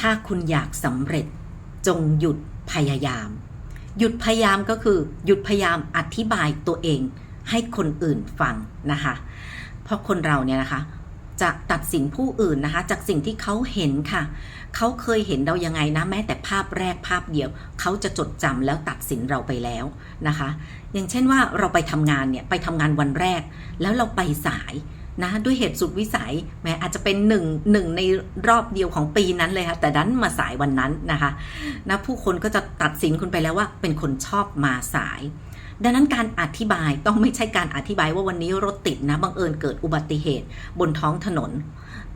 ถ้าคุณอยากสำเร็จจงหยุดพยายาม หยุดพยายามก็คือ หยุดพยายามอธิบายตัวเองให้คนอื่นฟังนะคะ เพราะคนเราเนี่ยนะคะ จะตัดสินผู้อื่นนะคะ จากสิ่งที่เขาเห็นค่ะ เขาเคยเห็นเรายังไงนะแม้แต่ภาพแรกภาพเดียว เขาจะจดจำแล้วตัดสินเราไปแล้วนะคะ อย่างเช่นว่าเราไปทำงานเนี่ยไปทำงานวันแรก แล้วเราไปสาย นะด้วยเหตุสุดวิสัยแม้อาจจะเป็นหนึ่งหนึ่งในรอบเดียวของปีนั้นเลยค่ะแต่ดันมาสายวันนั้นนะคะนะผู้คนก็จะตัดสินคุณไปแล้วว่าเป็นคนชอบมาสาย ดังนั้นการอธิบายต้องไม่ใช่การอธิบายว่าวันนี้รถติดนะบังเอิญเกิดอุบัติเหตุบนท้องถนน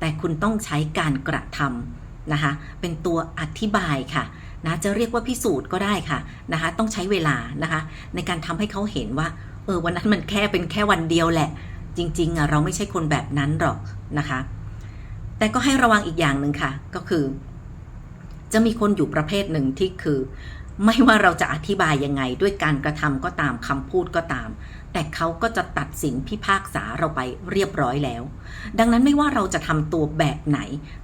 แต่คุณต้องใช้การกระทำนะคะเป็นตัวอธิบายค่ะนะจะเรียกว่าพิสูจน์ก็ได้ค่ะนะคะต้องใช้เวลานะคะในการทำให้เขาเห็นว่าเออวันนั้นมันแค่เป็นแค่วันเดียวแหละ จริงๆอะเราไม่ใช่คนแบบนั้นหรอกนะคะ แต่ก็ให้ระวังอีกอย่างหนึ่งค่ะ ก็คือ จะมีคนอยู่ประเภทหนึ่งที่คือ ไม่ว่าเราจะอธิบายยังไงด้วยการกระทำก็ตามคำพูดก็ตาม แต่เขาก็จะตัดสินพิพากษาเราไปเรียบร้อยแล้ว ดังนั้นไม่ว่าเราจะทำตัวแบบไหน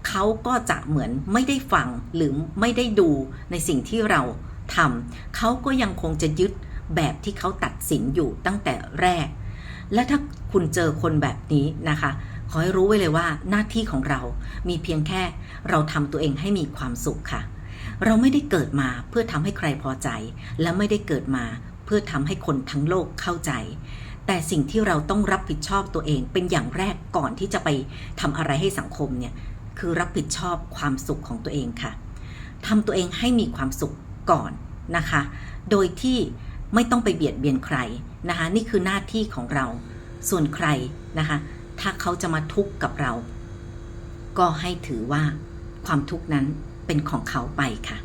เขาก็จะเหมือนไม่ได้ฟังหรือไม่ได้ดูในสิ่งที่เราทำเขาก็ยังคงจะยึดแบบที่เขาตัดสินอยู่ตั้งแต่แรก และถ้าคุณเจอคนแบบนี้นะคะ ขอให้รู้ไว้เลยว่าหน้าที่ของเรามีเพียงแค่เราทำตัวเองให้มีความสุขค่ะ เราไม่ได้เกิดมาเพื่อทำให้ใครพอใจ และไม่ได้เกิดมาเพื่อทำให้คนทั้งโลกเข้าใจ แต่สิ่งที่เราต้องรับผิดชอบตัวเองเป็นอย่างแรกก่อนที่จะไปทำอะไรให้สังคมเนี่ยคือรับผิดชอบความสุขของตัวเองค่ะทำตัวเองให้มีความสุขก่อนนะคะ โดยที่ไม่ต้องไปเบียดเบียนใคร นะคะนี่คือหน้าที่ของเรา ส่วนใครนะคะ ถ้าเขาจะมาทุกข์กับเรา ก็ให้ถือว่าความทุกข์นั้นเป็นของเขาไปค่ะ